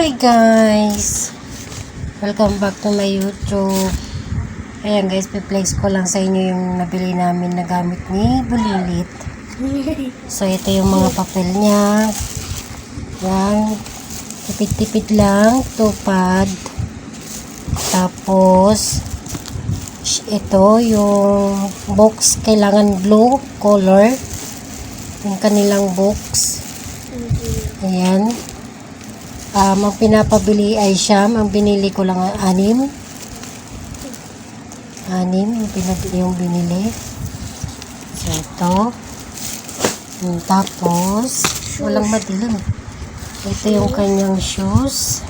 Hi guys! Welcome back to my YouTube. Ayan guys, piplex ko lang sa inyo yung nabili namin na gamit ni Bulilit. So ito yung mga papel niya. Yan. Tipid-tipid lang. Tupad. Tapos, ito yung box. Kailangan blue color. Yung kanilang box. Ayan. Um, ang pinapabili ay siyam. Ang binili ko lang ay anim. Anim yung, pinag- yung binili. So, ito. Mm, Tapos, walang madilim. Ito yung kanyang shoes.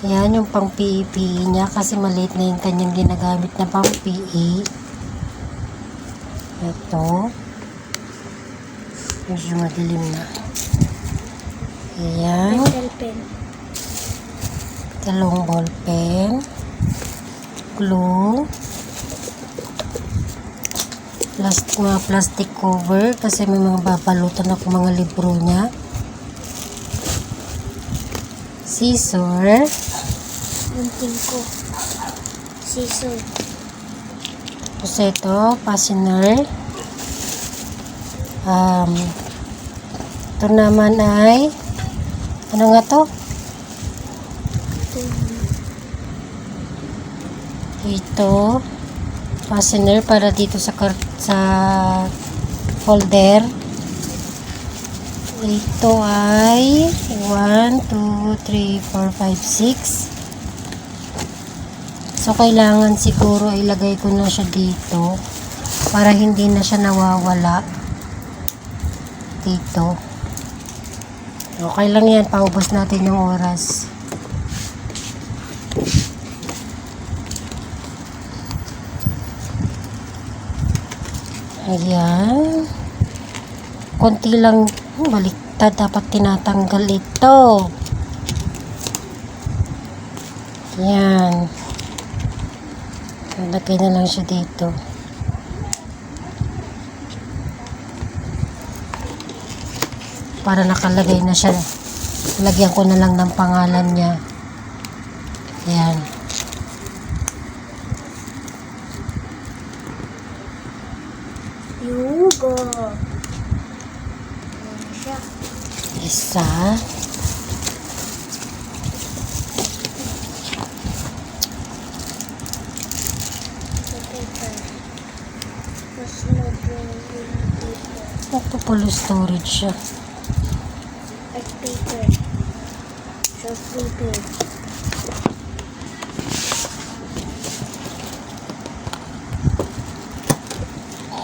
Yan, yung pang PE niya kasi maliit na yung kanyang ginagamit na pang PE. Ito. Medyo madilim na. Ayan. Pencil pen. Talong ball pen. Glue. Plastic, mga plastic cover kasi may mga babalutan ako mga libro niya. Scissor. Gunting ko. Scissor. Tapos ito, fastener. Um, ito naman ay ano nga to? Ito fastener para dito sa sa folder. Ito ay 1, 2, 3, 4, 5, 6. So, kailangan siguro ilagay ko na siya dito para hindi na siya nawawala dito. Okay lang yan. Paubos natin yung oras. Ayan. Konti lang hmm, baliktad. Dapat tinatanggal ito. Ayan. Lagay na lang siya dito. Para nakalagay na siya. Lagyan ko na lang ng pangalan niya. Ayan. Yugo. Isa. Magpapulo storage siya. At paper. Short paper.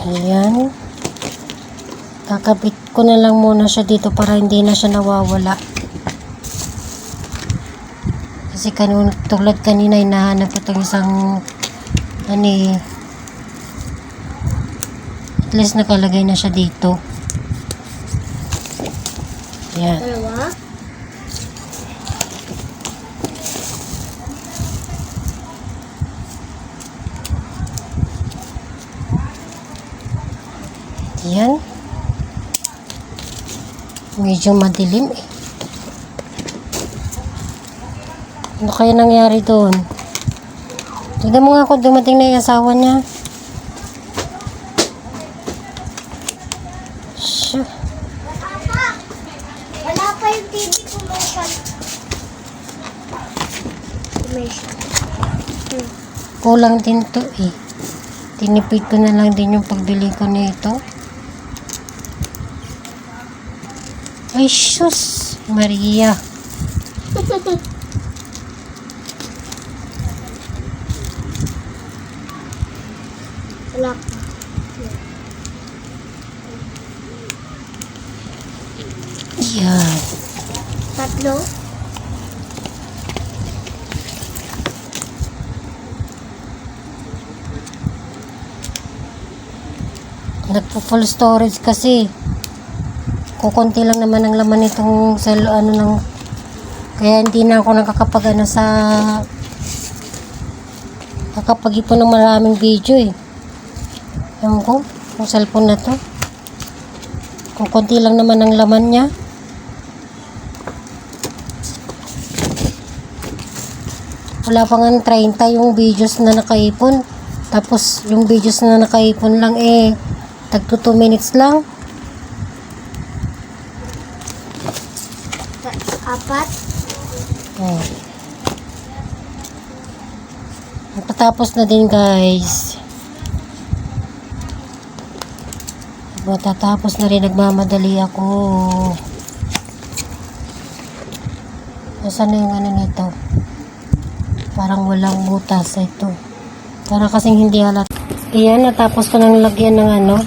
Ayan. Kakabit ko na lang muna siya dito para hindi na siya nawawala. Kasi kanun, tulad kanina hinahanap ko itong isang ano eh. At least nakalagay na siya dito. Ayan. Dalawa. Ayan. Medyo madilim eh. Ano kaya nangyari doon? Tignan mo nga kung dumating na yung asawa niya. Wala pa yung TV commercial. Commercial. Kulang din to eh. Tinipid ko na lang din yung pagbili ko nito. Ay, sus! Maria. Wala pa. Yan. Tatlo. Nagpo-full storage kasi. Kukunti lang naman ang laman nitong cell, ano ng kaya hindi na ako nakakapag ano sa nakapag-ipon ng maraming video eh. Ewan ko, yung cellphone na to. Kung konti lang naman ang laman niya. Wala pa nga 30 yung videos na nakaipon. Tapos yung videos na nakaipon lang eh, tagto 2 minutes lang. Apat. Oh. Patapos na din guys. Matatapos na rin, nagmamadali ako. Nasaan na yung ano nito? Parang walang butas ito. Para kasing hindi halat. Ayan, natapos ko nang lagyan ng ano,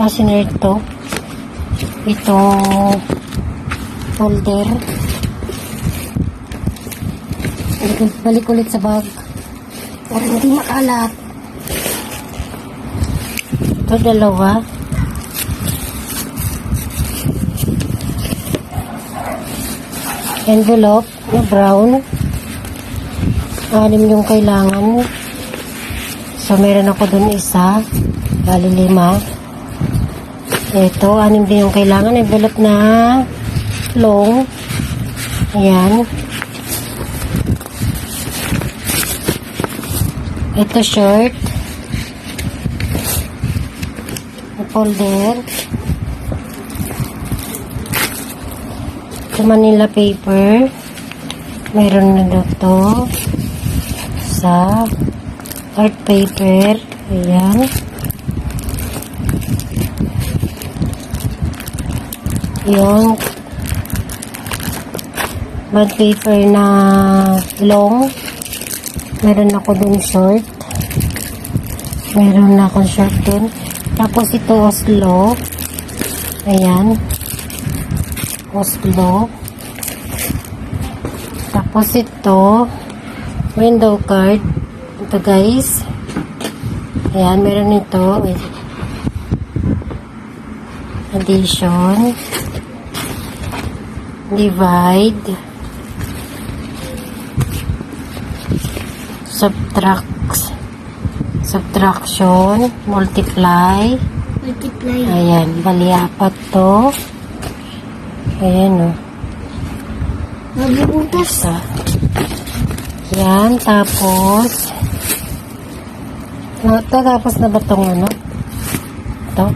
fastener to. Itong folder. Balik- ulit sa bag. Para hindi makalat. Ito dalawa. Envelope na brown. Anim yung kailangan. So, meron ako dun isa. Bali lima. Ito, anim din yung kailangan. Envelope na long. Ayan. Ito short. Folder. Ito Manila paper. Meron na dito. Sa art paper. Ayan. Yung bond paper na long. Meron ako dun short. Meron na akong short dun. Tapos ito Oslo. Ayan. Oslo. Tapos ito window card. Ito guys. Ayan, meron ito. Addition. Divide. Subtract. Subtraction. Multiply. Multiply. ayan. Bali apat to. Ayan o Mabubutas. isa. Yan tapos. No, to, tapos na ba tong ano? To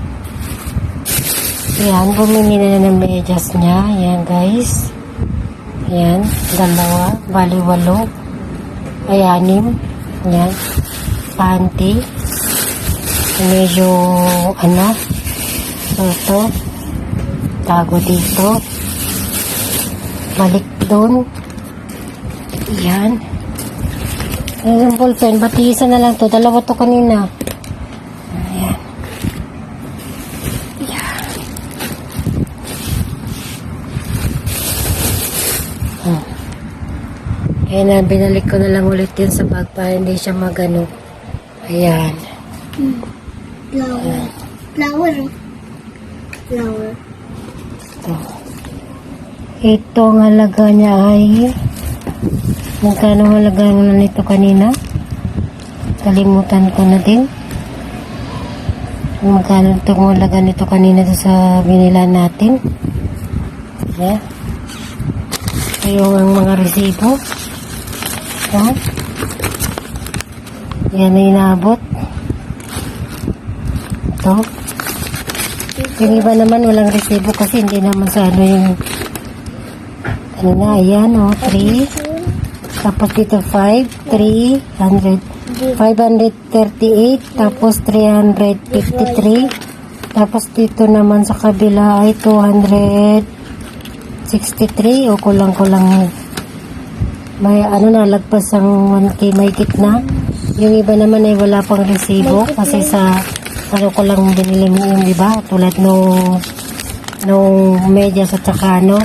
yan bumili na ng medyas niya. Ayan guys. Ayan dalawa. Bali walo ay anim yan. Panty. Medyo ano ito tago dito. Balik doon yan. Ayan yung ballpen, bati isa na lang to. Dalawa to kanina. Ayan. Yan. Hmm. Kaya na, binalik ko na lang ulit yun sa bag para hindi siya magano. Ayan. Flower. Flower. oh. Flower. Ito. Ito ang halaga niya ay magkano halaga na nito kanina? Kalimutan ko na din. Magkano ito ang halaga nito kanina sa binila natin? Yeah. Yung ang mga resibo. Ha? Yan na inabot. Ito. Yung iba naman walang resibo kasi hindi naman sa ano yung ano na, ayan o, 3. Tapos dito 5, 300, 538, tapos 353. Tapos dito naman sa kabila ay 263 o kulang-kulang may ano na lagpas ang 1k may na. Yung iba naman ay wala pang resibo kasi sa ano ko lang binili mo yung iba tulad nung nung medyas at saka ano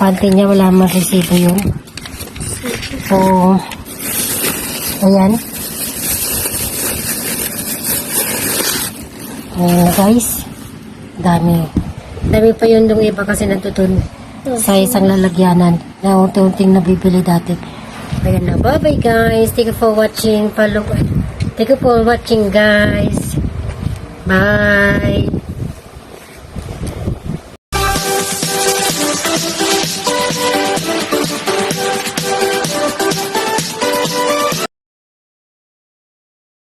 panty niya wala man resibo yun. So, ayan. Ayan na guys. Dami. Dami pa yun nung iba kasi natutun sa isang lalagyanan na unti-unting nabibili dati. Ayan na. Bye-bye guys. Thank you for watching. Follow. Thank you for watching guys. Bye.